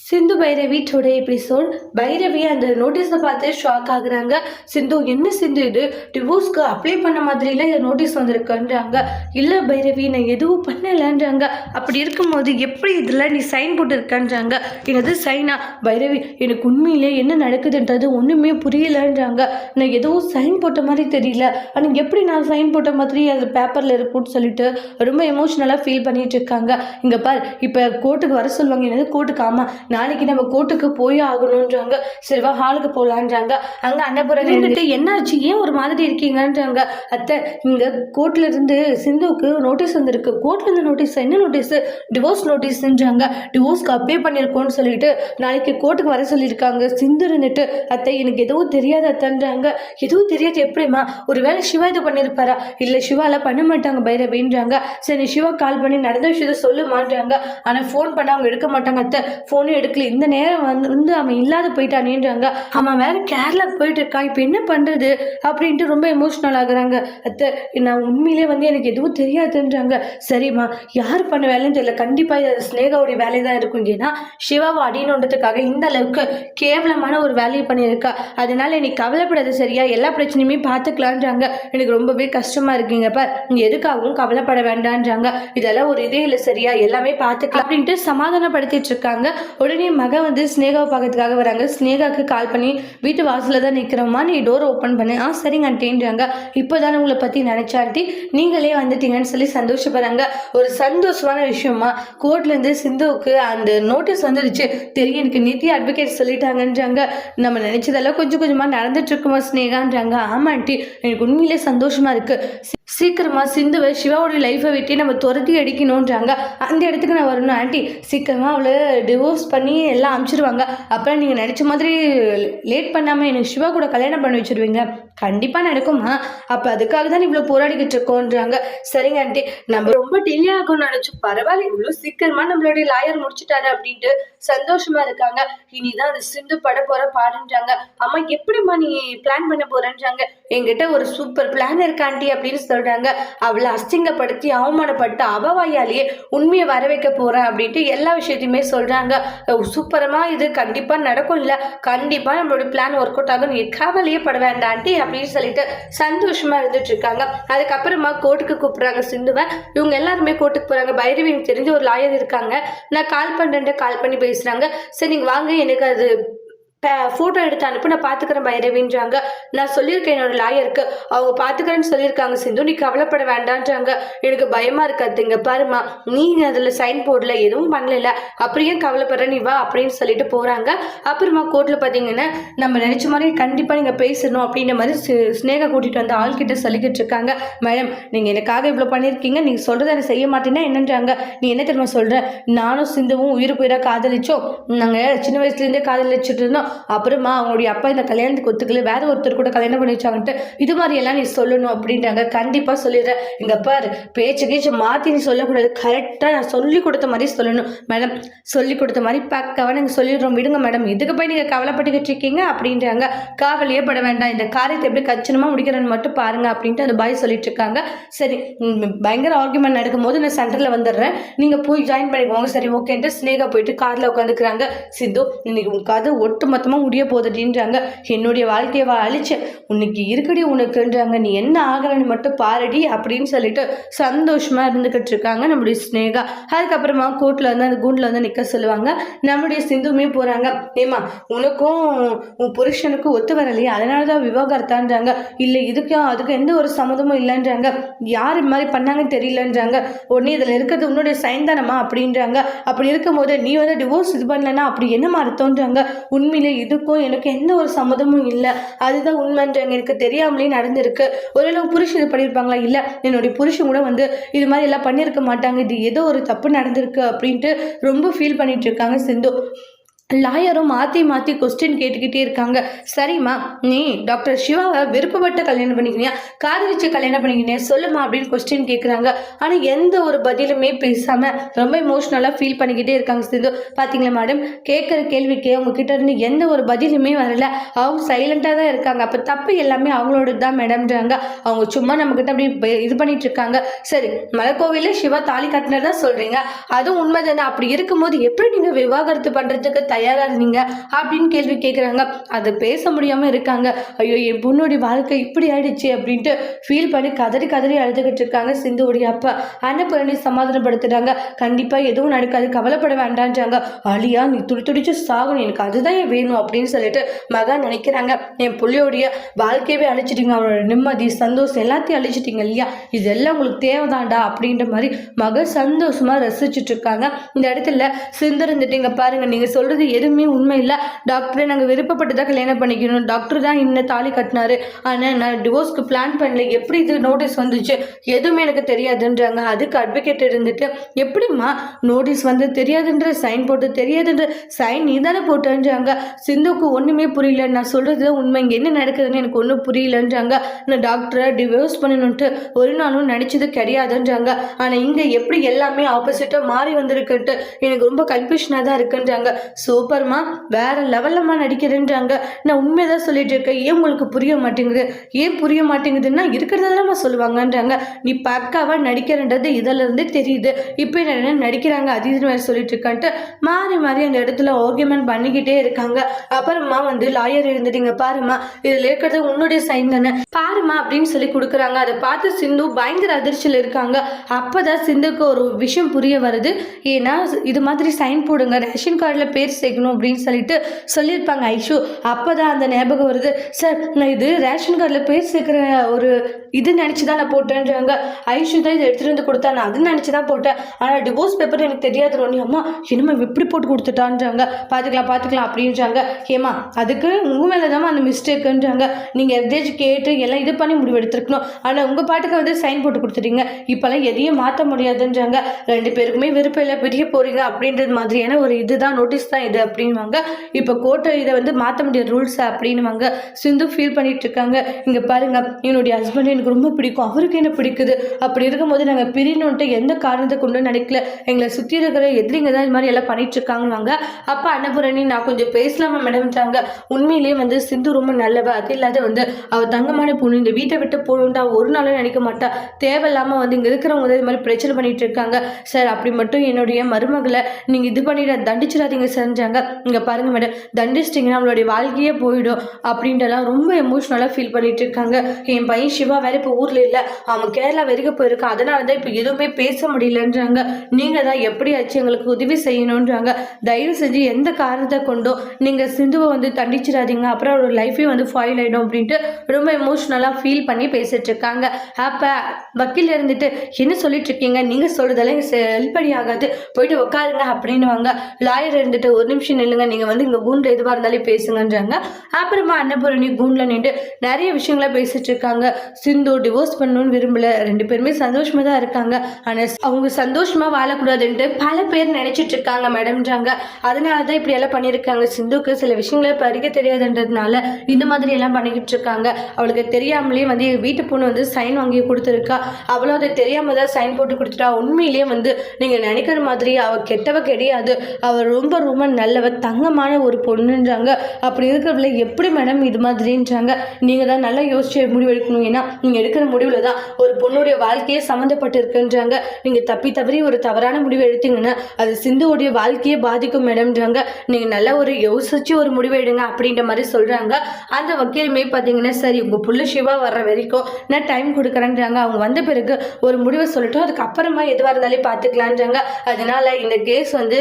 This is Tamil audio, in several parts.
சிந்து பைரவி டுடே எபிசோட் பைரவி அந்த நோட்டீஸை பார்த்து ஷாக் ஆகுறாங்க. சிந்து என்ன சிந்து இது? டிவோர்ஸ்க்கு அப்ளை பண்ண மாதிரிலாம் இந்த நோட்டீஸ் வந்திருக்குன்றாங்க. இல்லை பைரவி நான் எதுவும் பண்ணலைன்றாங்க. அப்படி இருக்கும்போது எப்படி இதில் நீ சைன் போட்டிருக்கன்றாங்க? எனது சைனா பைரவி எனக்கு உண்மையிலே என்ன நடக்குதுன்றது ஒன்றுமே புரியலன்றாங்க. நான் எதுவும் சைன் போட்ட மாதிரி தெரியல. ஆனால் எப்படி நான் சைன் போட்ட மாதிரி அது பேப்பரில் இருக்கும்னு சொல்லிட்டு ரொம்ப எமோஷ்னலாக ஃபீல் பண்ணிகிட்டு இருக்காங்க. இங்கே பார் இப்போ கோர்ட்டுக்கு வர சொல்லுவாங்க. என்னது கோர்ட்டுக்கு ஆமாம் நாளைக்கு நம்ம கோர்ட்டுக்கு போய் ஆகணுன்றாங்க சரிவா ஹாலுக்கு போகலான்றாங்க அங்கே அன்னபுரம் நின்றுட்டு என்னாச்சு? ஏன் ஒரு மாதிரி இருக்கீங்கன்றாங்க? அத்தை இங்கே கோர்ட்ல இருந்து சிந்துவுக்கு நோட்டீஸ் வந்திருக்கு. கோர்ட்ல இருந்து நோட்டீஸ் என்ன நோட்டீஸ் டிவோர்ஸ் நோட்டீஸ்ன்றாங்க டிவோர்ஸ்க்கு அப்ளை பண்ணியிருக்கோன்னு சொல்லிட்டு நாளைக்கு கோர்ட்டுக்கு வர சொல்லியிருக்காங்க. சிந்து இருந்துட்டு அத்தை எனக்கு எதுவும் தெரியாது அத்தைன்றாங்க. எதுவும் தெரியாது எப்படிம்மா? ஒருவேளை சிவா இது பண்ணியிருப்பாரா இல்லை சிவாலாம் பண்ண மாட்டாங்க பைரவின்றாங்க. சரி சிவா கால் பண்ணி நடந்த விஷயத்த சொல்லுமான்றாங்க. ஆனால் ஃபோன் பண்ண அவங்க எடுக்க மாட்டாங்க அத்தை. ஃபோனும் எடுக்கல. இந்த நேரம் வந்து வந்து அவன் இல்லாத போயிட்டானேன்றாங்க அவன் வேற கேரளாக்கு போயிட்டு இருக்கா இப்போ என்ன பண்ணுறது அப்படின்ட்டு ரொம்ப எமோஷ்னல் ஆகுறாங்க. அத்தை நான் உண்மையிலே வந்து எனக்கு எதுவும் தெரியாதுன்றாங்க. சரிம்மா யார் பண்ண வேலைன்னு தெரியல. கண்டிப்பாக இது ஸ்னேகாவுடைய வேலை தான் இருக்கும். ஏன்னா சிவாவை அடினோன்றதுக்காக இந்த அளவுக்கு கேவலமான ஒரு வேலையை பண்ணியிருக்கா. அதனால நீ கவலைப்படாத சரியா? எல்லா பிரச்சனையுமே பார்த்துக்கலான்றாங்க. எனக்கு ரொம்பவே கஷ்டமாக இருக்குங்கப்ப நீ எதுக்காகவும் கவலைப்பட வேண்டான்றாங்க. இதெல்லாம் ஒரு இதே இல்லை சரியா? எல்லாமே பார்த்துக்கலாம். அப்படின்ட்டு சமாதானப்படுத்திட்டு இருக்காங்க. உடனே மக வந்து ஸ்னேகாவை பார்க்கறதுக்காக வராங்க. ஸ்னேகாவுக்கு கால் பண்ணி வீட்டு வாசலில் தான் நிற்கிறோமா நீ டோர் ஓப்பன் பண்ணு. ஆ சரிங்க ஆண்டின்றாங்க இப்போ தானே உங்களை பற்றி நினச்சா ஆண்டி நீங்களே வந்துட்டீங்கன்னு சொல்லி சந்தோஷப்படுறாங்க. ஒரு சந்தோஷமான விஷயமா கோர்ட்லேருந்து சிந்துவுக்கு அந்த நோட்டீஸ் வந்துடுச்சு தெரியும் எனக்கு நிதி அட்வொகேட் சொல்லிட்டாங்கன்றாங்க. நம்ம நினச்சதெல்லாம் கொஞ்சம் கொஞ்சமாக நடந்துட்டு இருக்குமா ஸ்னேகான்றாங்க ஆமா ஆண்டி எனக்கு உண்மையிலே சந்தோஷமாக இருக்கு. சீக்கிரமாக சிந்துவை சிவாவோட லைஃப்பை விட்டு நம்ம துரத்தி அடிக்கணுன்றாங்க அந்த இடத்துக்கு நான் வரணும் ஆண்டி. சீக்கிரமாக அவளை டிவோர்ஸ் பண்ணி எல்லாம் அமுச்சிடுவாங்க அப்புறம் நீங்கள் நினச்ச மாதிரி லேட் பண்ணாமல் எனக்கு சிவா கூட கல்யாணம் பண்ணி வச்சிருவீங்க. கண்டிப்பாக நடக்குமா. அப்போ அதுக்காக தான் இவ்வளோ போராடிக்கிட்டு இருக்கோன்றாங்க. சரிங்க ஆண்டி நம்ம ரொம்ப டிலே ஆகும்னு நினச்சோம் பரவாயில்ல இவ்வளோ சீக்கிரமாக நம்மளுடைய லாயர் முடிச்சிட்டாரு அப்படின்ட்டு சந்தோஷமா இருக்காங்க. இனிதான் அது சிந்து பட போகிற பாடுன்றாங்க. அம்மா எப்படிம்மா நீ பிளான் பண்ண போகிறேன்றாங்க என்கிட்ட ஒரு சூப்பர் பிளான் இருக்காண்டி அப்படின்னு சொல்கிறாங்க அவளை அசிங்கப்படுத்தி அவமானப்பட்டு அவவாயாலேயே உண்மையை வர வைக்க போகிறேன் அப்படின்ட்டு எல்லா விஷயத்தையுமே சொல்கிறாங்க சூப்பரமாக இது கண்டிப்பாக நடக்கும் இல்லை கண்டிப்பாக நம்மளோட பிளான் ஒர்க் அவுட் ஆகும். எக்காவலையே பட வேண்டாம் ஆண்டி அப்படின்னு சொல்லிட்டு சந்தோஷமா இருந்துட்டு இருக்காங்க அதுக்கப்புறமா கோர்ட்டுக்கு கூப்பிடுறாங்க சிந்துவை. இவங்க எல்லாருமே கோர்ட்டுக்கு போறாங்க. பைரவி எனக்கு தெரிஞ்ச ஒரு லாயர் இருக்காங்க. நான் கால் பண்ணுறேன்ட்டு கால் பண்ணி பேசுறாங்க. சரி நீங்க வாங்க எனக்கு அது ஃபோட்டோ எடுத்து அனுப்பு நான் பார்த்துக்கிறேன் பைரவின்றாங்க நான் சொல்லியிருக்கேன் என்னோட லாயருக்கு. அவங்க பார்த்துக்கிறேன்னு சொல்லியிருக்காங்க. சிந்து நீ கவலைப்பட வேண்டான்றாங்க. எனக்கு பயமா இருக்காது இங்க பாருமா நீ அதில் சைன் போடல எதுவும் பண்ணல அப்புறம் ஏன் கவலைப்படுற? நீ வா அப்படின்னு சொல்லிட்டு போறாங்க. அப்புறமா கோர்ட்டில் பார்த்தீங்கன்னா நம்ம நினைச்ச மாதிரி கண்டிப்பாக நீங்கள் பேசணும் அப்படின்ற மாதிரி சி- ஸ்னேகா கூட்டிகிட்டு வந்து ஆள்கிட்ட சொல்லிக்கிட்டு இருக்காங்க. மேடம் நீங்கள் எனக்காக இவ்வளோ பண்ணியிருக்கீங்க நீங்கள் சொல்கிறத எனக்கு செய்ய மாட்டேன்னா என்னன்றாங்க? நீ என்ன தெரியுமா சொல்கிற நானும் சிந்துவும் உயிருக்கு உயிராக காதலிச்சோம். நாங்கள் சின்ன வயசுலேருந்தே காதலிச்சுட்டு இருந்தோம். அப்புறமா அவங்களுடைய அப்பா இந்த கல்யாணத்துக்கு ஒத்துக்கல வேற ஒருத்தர் கூட கல்யாணம் பண்ணி வச்சாங்கன்ட்டு இது மாதிரி எல்லாம் நீ சொல்லணும் அப்படின்றாங்க. கண்டிப்பாக சொல்லிடுறேன். இங்கே பாரு பேச்சு கீச்சு மாற்றி நீ சொல்லக்கூடாது. கரெக்டாக நான் சொல்லி கொடுத்த மாதிரி சொல்லணும். மேடம் சொல்லி கொடுத்த மாதிரி பக்காவாக நாங்கள் சொல்லிடுறோம். விடுங்க மேடம். இதுக்கு போய் நீங்கள் கவலைப்பட்டுக்கிட்டு இருக்கீங்க அப்படின்றாங்க. காவலையே பட வேண்டாம். இந்த காரியத்தை எப்படி கச்சினமாக முடிக்கிறேன்னு மட்டும் பாருங்க அப்படின்ட்டு அந்த பாய் சொல்லிட்டு இருக்காங்க. சரி பயங்கர ஆர்குமெண்ட் நடக்கும்போது நான் சென்டரில் வந்துடுறேன். நீங்கள் போய் ஜாயின் பண்ணிக்கோங்க. சரி ஓகேன்ட்டு ஸ்னேகா போயிட்டு காரில் உட்காந்துக்கிறாங்க. சித்து இன்னைக்கு உன் கதை ஒட்டு மொத்தமாக முடிய போகுதுன்றாங்க என்னுடைய வாழ்க்கையை வா அழிச்சு. உனக்கு இருக்கடி உனக்குன்றாங்க. நீ என்ன ஆகலன்னு மட்டும் பாருடி அப்படின்னு சொல்லிட்டு சந்தோஷமாக இருந்துக்கிட்டு இருக்காங்க நம்முடைய ஸ்னேகா அதுக்கப்புறமா கோர்ட்டில் வந்து அந்த கூண்டில் வந்து நிற்க சொல்லுவாங்க. நம்முடைய சிந்துமே போகிறாங்க ஏமா உனக்கும் உன் புருஷனுக்கும் ஒத்து வரலையே. அதனால தான் விவாகரத்தான்றாங்க. இல்லை இதுக்கும் அதுக்கு எந்த ஒரு சம்மதமும் இல்லைன்றாங்க. யார் இது மாதிரி பண்ணாங்கன்னு தெரியலன்றாங்க. உடனே இதில் இருக்கிறது உன்னுடைய சைந்தானமா அப்படின்றாங்க. அப்படி இருக்கும்போது நீ வந்து டிவோர்ஸ் இது பண்ணலன்னா அப்படி என்னமா அர்த்தம்ன்றாங்க. உண்மையிலே இதுக்கும் எனக்கு எந்த ஒரு சம்மதமும் இல்லை. அதுதான் உண்மைன்ற எனக்கு தெரியாமலே நடந்திருக்கு. ஒருவேளை புருஷன் இது பண்ணியிருப்பாங்களா இல்லை. என்னுடைய புருஷன் கூட வந்து இது மாதிரி எல்லாம் பண்ணியிருக்க மாட்டாங்க. இது ஏதோ ஒரு தப்பு நடந்திருக்கு அப்படின்ட்டு ரொம்ப ஃபீல் பண்ணிட்டு இருக்காங்க சிந்து. லாயரும் மாற்றி மாற்றி கொஸ்டின் கேட்டுக்கிட்டே இருக்காங்க. சரிம்மா நீ டாக்டர் சிவாவை விருப்பப்பட்ட கல்யாணம் பண்ணிக்கினியா? காதலிச்சு கல்யாணம் பண்ணிக்கினியா? சொல்லுமா அப்படின்னு கொஸ்டின் கேட்குறாங்க ஆனால் எந்த ஒரு பதிலுமே பேசாமல் ரொம்ப இமோஷ்னலாக ஃபீல் பண்ணிக்கிட்டே இருக்காங்க சிந்து. பார்த்தீங்களா மேடம் கேட்குற கேள்விக்கு அவங்கக்கிட்ட இருந்து எந்த ஒரு பதிலுமே வரல. அவங்க சைலண்ட்டாக தான் இருக்காங்க. அப்போ தப்பு எல்லாமே அவங்களோட தான் மேடம்ன்றாங்க அவங்க சும்மா நம்மக்கிட்ட அப்படி இது பண்ணிட்டு இருக்காங்க. சரி மலைக்கோவிலில் சிவா தாலி கட்டினதா சொல்கிறீங்க அதுவும் உண்மை தானே அப்படி இருக்கும்போது எப்படி நீங்கள் விவாகரத்து பண்ணுறதுக்கு தயாராக இருந்தீங்க அப்படின்னு கேள்வி கேட்குறாங்க அதை பேச முடியாமல் இருக்காங்க. ஐயோ என் பொண்ணுடைய வாழ்க்கை இப்படி ஆயிடுச்சு அப்படின்ட்டு ஃபீல் பண்ணி கதறி கதறி அழுதுகிட்டு இருக்காங்க சிந்துவுடைய அப்பா. அன்னபூரணி சமாதானப்படுத்துறாங்க கண்டிப்பாக எதுவும் நடக்காது கவலைப்பட வேண்டான்றாங்க. அழியா நீ துடி துடிச்சு சாகணும். எனக்கு அதுதான் என் வேணும் அப்படின்னு சொல்லிட்டு மகா நினைக்கிறாங்க. என் புள்ளியோடைய வாழ்க்கையவே அழிச்சிட்டீங்க. அவனோட நிம்மதி சந்தோஷம் எல்லாத்தையும் அழிச்சிட்டீங்க இல்லையா? இதெல்லாம் உங்களுக்கு தேவைதான்டா அப்படின்ற மாதிரி மக சந்தோஷமா ரசிச்சுட்டு இருக்காங்க. இந்த இடத்துல சிந்திருந்துட்டீங்க பாருங்க நீங்க சொல்றது எதுவுமே உண்மை இல்லை. டாக்டரை நாங்கள் விருப்பப்பட்டு தான் கல்யாணம் பண்ணிக்கணும். டாக்டர் தான் இன்னும் தாலி கட்டினாரு. ஆனால் நான் டிவோர்ஸ்க்கு பிளான் பண்ணல. எப்படி இது நோட்டீஸ் வந்துச்சு? எதுவுமே எனக்கு தெரியாதுன்றாங்க. அதுக்கு அட்வொகேட் இருந்துட்டு எப்படிம்மா நோட்டீஸ் வந்து தெரியாதுன்ற சைன் போட்டு தெரியாதுன்ற சைன் நீ தானே போட்டேன்றாங்க. சிந்துக்கு ஒன்றுமே புரியல. நான் சொல்கிறது உண்மை. இங்கே என்ன நடக்குதுன்னு எனக்கு ஒன்றும் புரியலன்றாங்க. நான் டாக்டரை டிவோர்ஸ் பண்ணணுன்ட்டு ஒரு நாளும் நினச்சது கிடையாதுன்றாங்க. ஆனால் இங்கே எப்படி எல்லாமே ஆப்போசிட்டாக மாறி வந்திருக்குன்ட்டு எனக்கு ரொம்ப கன்ஃபியூஷனாக தான் இருக்குன்றாங்க. சூப்பர்மா வேற லெவல்லம்மா நடிக்கிறேன்றாங்க. நான் உண்மையதான் சொல்லிட்டு இருக்கேன் ஏன் உங்களுக்கு புரிய மாட்டேங்குது? ஏன் புரிய மாட்டேங்குதுன்னா இருக்கிறதெல்லாம் சொல்லுவாங்கன்றாங்க. நீ பக்காவாக நடிக்கிறன்றது இதில் இருந்தே தெரியுது. இப்போ என்ன நடிக்கிறாங்க? அது இது வேறு சொல்லிட்டு இருக்கான்ட்டு மாறி மாறி அந்த இடத்துல ஆர்குமெண்ட் பண்ணிக்கிட்டே இருக்காங்க. அப்புறமா வந்து லாயர் இருந்துட்டீங்க பாருமா இதில் இருக்கிறது உன்னுடைய சைன் தானே. பாருமா அப்படின்னு சொல்லி கொடுக்குறாங்க. அதை பார்த்து சிந்து பயங்கர அதிர்ச்சியில் இருக்காங்க. அப்பதான் சிந்துக்கு ஒரு விஷயம் புரிய வருது. ஏன்னா இது மாதிரி சைன் போடுங்க. ரேஷன் கார்டில் பேர் சேர்க்கணும் அப்படின்னு சொல்லிட்டு சொல்லியிருப்பாங்க ஐஷு. அப்போ தான் அந்த ஞாபகம் வருது. சார் நான் இது ரேஷன் கார்டில் பேர் சேர்க்குற ஒரு இது நினச்சி தான் நான் போட்டேன்றாங்க. ஐஷு தான் இதை எடுத்துகிட்டு வந்து கொடுத்தா நான் அது நினச்சி தான் போட்டேன் ஆனால் டிவோர்ஸ் பேப்பர் எனக்கு தெரியாது ரோனி. அம்மா இனிமே இப்படி போட்டு கொடுத்துட்டான்றாங்க. பார்த்துக்கலாம் பார்த்துக்கலாம் அப்படின்றாங்க. ஏமா அதுக்கு உங்கள் மேலே தான் அந்த மிஸ்டேக்குன்றாங்க நீங்கள் எதாச்சும் கேட்டு எல்லாம் இது பண்ணி முடிவு எடுத்துருக்கணும். ஆனால் உங்கள் பாட்டுக்கு வந்து சைன் போட்டு கொடுத்துட்டீங்க. இப்போல்லாம் எதையும் மாற்ற முடியாதுன்றாங்க. ரெண்டு பேருக்குமே விருப்பம் இல்லை பிரிய போகிறீங்க அப்படின்றது மாதிரியான ஒரு இதுதான் நோட்டீஸ் தான் இது அப்படின்வாங்க இப்போ கோர்ட்டை இதை வந்து மாற்ற முடியாத ரூல்ஸ் அப்படின்னுவாங்க. சிந்து ஃபீல் பண்ணிட்டு இருக்காங்க. இங்கே பாருங்க என்னுடைய ஹஸ்பண்ட் எனக்கு ரொம்ப பிடிக்கும். அவருக்கு என்ன பிடிக்குது? அப்படி இருக்கும்போது நாங்கள் பிரியணுன்ட்டு எந்த காரணத்தை கொண்டு நினைக்கல. எங்களை சுற்றி இருக்கிற எதிரிங்க தான் இது மாதிரி எல்லாம் பண்ணிட்டு இருக்காங்கவாங்க அப்போ அன்னபூரணி நான் கொஞ்சம் பேசலாமா மேடம்ட்டாங்க உண்மையிலேயே வந்து சிந்து ரொம்ப நல்லவ? அது இல்லாத வந்து அவள் தங்கமான பொண்ணு இந்த வீட்டை விட்டு போகணுன்ட்டு ஒரு நாளும் நினைக்க மாட்டா. தேவையில்லாமல் வந்து இங்கே இருக்கிறவங்க வந்து இது மாதிரி பிரச்சனை பண்ணிட்டு இருக்காங்க. சார் அப்படி மட்டும் என்னுடைய மருமகளை நீங்கள் இது பண்ணிட தண்டிச்சிடாதீங்க செஞ்சாங்க இங்கே பாருங்க மேடம் தண்டிச்சிட்டிங்கன்னா நம்மளுடைய வாழ்க்கையே போயிடும் அப்படின்ட்டுலாம் ரொம்ப எமோஷ்னலாக ஃபீல் பண்ணிட்டு இருக்காங்க என் பையன் சிவா வேற இப்போ ஊரில் இல்லை. அவன் கேரளா வரைக்கும் போயிருக்கான். அதனால தான் இப்போ எதுவுமே பேச முடியலன்றாங்க. நீங்கள் தான் எப்படியாச்சும் எங்களுக்கு உதவி செய்யணுன்றாங்க. தயவு செஞ்சு எந்த காரணத்தை கொண்டும் நீங்கள் சிந்துவை வந்து தண்டிச்சிடாதீங்க. அப்புறம் அவரோட லைஃபே வந்து ஃபாயில் ஆகிடும் அப்படின்ட்டு ரொம்ப எமோஷ்னலாக ஃபீல் பண்ணி பேசிட்டு இருக்காங்க அப்போ வக்கீல் இருந்துட்டு என்ன சொல்லிட்டு இருக்கீங்க நீங்கள் சொல்றதெல்லாம் செல்படி ஆகாது. போயிட்டு உட்காருங்க அப்படின்னுவாங்க. லாயர் இருந்துட்டு ஒரு நிமிஷம் நில்லுங்க. நீங்கள் வந்து இங்கே கூண்டில் எதுவாக இருந்தாலும் பேசுங்கன்றாங்க. அப்புறமா அன்னபூரணி கூண்டில் நின்று நிறைய விஷயங்கள பேசிட்டு இருக்காங்க. சிந்து டிவோர்ஸ் பண்ணணும்னு விரும்பல. ரெண்டு பேருமே சந்தோஷமா தான் இருக்காங்க. ஆனால் அவங்க சந்தோஷமா வாழக்கூடாதுன்ட்டு பல பேர் நினைச்சிட்டு இருக்காங்க மேடம்ன்றாங்க. அதனால தான் இப்படி எல்லாம் பண்ணியிருக்காங்க. சிந்துக்கு சில விஷயங்களை படிக்க தெரியாதுன்றதுனால இந்த மாதிரி எல்லாம் பண்ணிக்கிட்டு இருக்காங்க. அவளுக்கு தெரியாமலே வந்து எங்கள் வீட்டு பொண்ணு வந்து சைன் வாங்கி கொடுத்துருக்கா. அவளும் அதை தெரியாம தான் சைன் போட்டு கொடுத்துட்டா. உண்மையிலேயே வந்து நீங்க நினைக்கிற மாதிரி அவ கெட்டவ கிடையாது. அவ ரொம்ப ரொம்ப நல்லவ தங்கமான ஒரு பொண்ணுன்றாங்க. அப்படி இருக்கிறவள எப்படி மேடம் இது மாதிரின்றாங்க. நீங்கள் தான் நல்லா யோசிச்சு முடிவு எடுக்கணும் ஏன்னா நீங்கள் எடுக்கிற முடிவில் தான் ஒரு பொண்ணுடைய வாழ்க்கையே சம்மந்தப்பட்டு இருக்குன்றாங்க தப்பி தவறி ஒரு தவறான முடிவு எடுத்தீங்கன்னா அது சிந்துவோடைய வாழ்க்கையே பாதிக்கும் மேடம்ன்றாங்க நீங்கள் நல்லா ஒரு யோசிச்சு ஒரு முடிவு எடுங்க அப்படின்ற மாதிரி சொல்கிறாங்க அந்த வக்கீலுமே பார்த்தீங்கன்னா சரி உங்கள் புள்ள சிவா வர்ற வரைக்கும் நான் டைம் கொடுக்குறேன்றாங்க. அவங்க வந்த பிறகு ஒரு முடிவை சொல்லட்டும். அதுக்கப்புறமா எதுவாக இருந்தாலும் பார்த்துக்கலான்றாங்க அதனால இந்த கேஸ் வந்து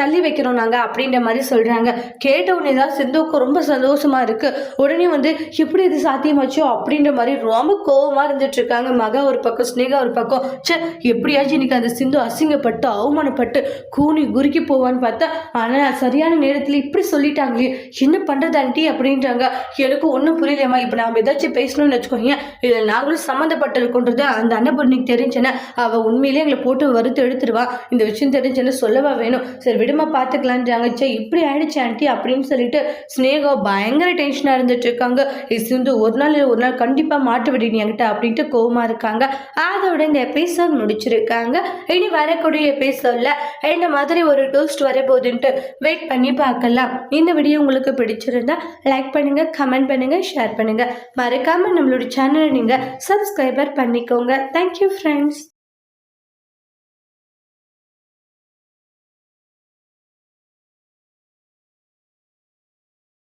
தள்ளி வைக்கிறோம் நாங்கள் அப்படின்ற மாதிரி சொல்கிறாங்க கேட்ட உடனே தான் சிந்துவுக்கு ரொம்ப சந்தோஷமா இருக்குது உடனே வந்து எப்படி இது சாத்தியமாச்சோ அப்படின்ற மாதிரி ரொம்ப கோவமாக இருந்துட்டு இருக்காங்க. மகா ஒரு பக்கம் ஸ்னேகா ஒரு பக்கம். ச்சே எப்படியாச்சும் இன்னைக்கு அந்த சிந்து அசிங்கப்பட்டு அவமானப்பட்டு கூனி குறுக்கி போவான்னு பார்த்தா ஆனால் சரியான நேரத்தில் இப்படி சொல்லிட்டாங்களே. என்ன பண்ணுறது ஆண்டி அப்படின்றாங்க. எனக்கு ஒன்றும் புரியலையம்மா. இப்போ நாம் ஏதாச்சும் பேசணும்னு வச்சுக்கோங்க இதில் நாங்களும் சம்மந்தப்பட்டிருக்கோன்றது அந்த அன்னபூர்ணிக்கு தெரிஞ்சேன்னா அவள் உண்மையிலேயே எங்களை போட்டு வறுத்து எடுத்துருவா. இந்த விஷயம் தெரிஞ்சேன்னு சொல்லவா வேணும். சரி விடுமா பார்த்துக்கலான்றாங்க சே இப்படி ஆயிடுச்சு ஆண்டி அப்படின்னு சொல்லிட்டு ஸ்னேகா பயங்கர டென்ஷனாக இருந்துட்டு இருக்காங்க. சிந்து ஒரு நாள் இல்லை ஒரு நாள் கண்டிப்பாக மாட்டு விடுங்க என்கிட்ட அப்படின்ட்டு கோவமாக இருக்காங்க. அதோட இந்த எபிசோட் முடிச்சிருக்காங்க. இனி வரக்கூடிய எபிசோடில் என்ன மாதிரி ஒரு டோஸ்ட் வரப்போகுதுன்ட்டு வெயிட் பண்ணி பார்க்கலாம். இந்த வீடியோ உங்களுக்கு பிடிச்சிருந்தா லைக் பண்ணுங்க கமெண்ட் பண்ணுங்க ஷேர் பண்ணுங்க. மறக்காம நம்மளோட சேனலை நீங்க சப்ஸ்கிரைபர் பண்ணிக்கோங்க. Thank you friends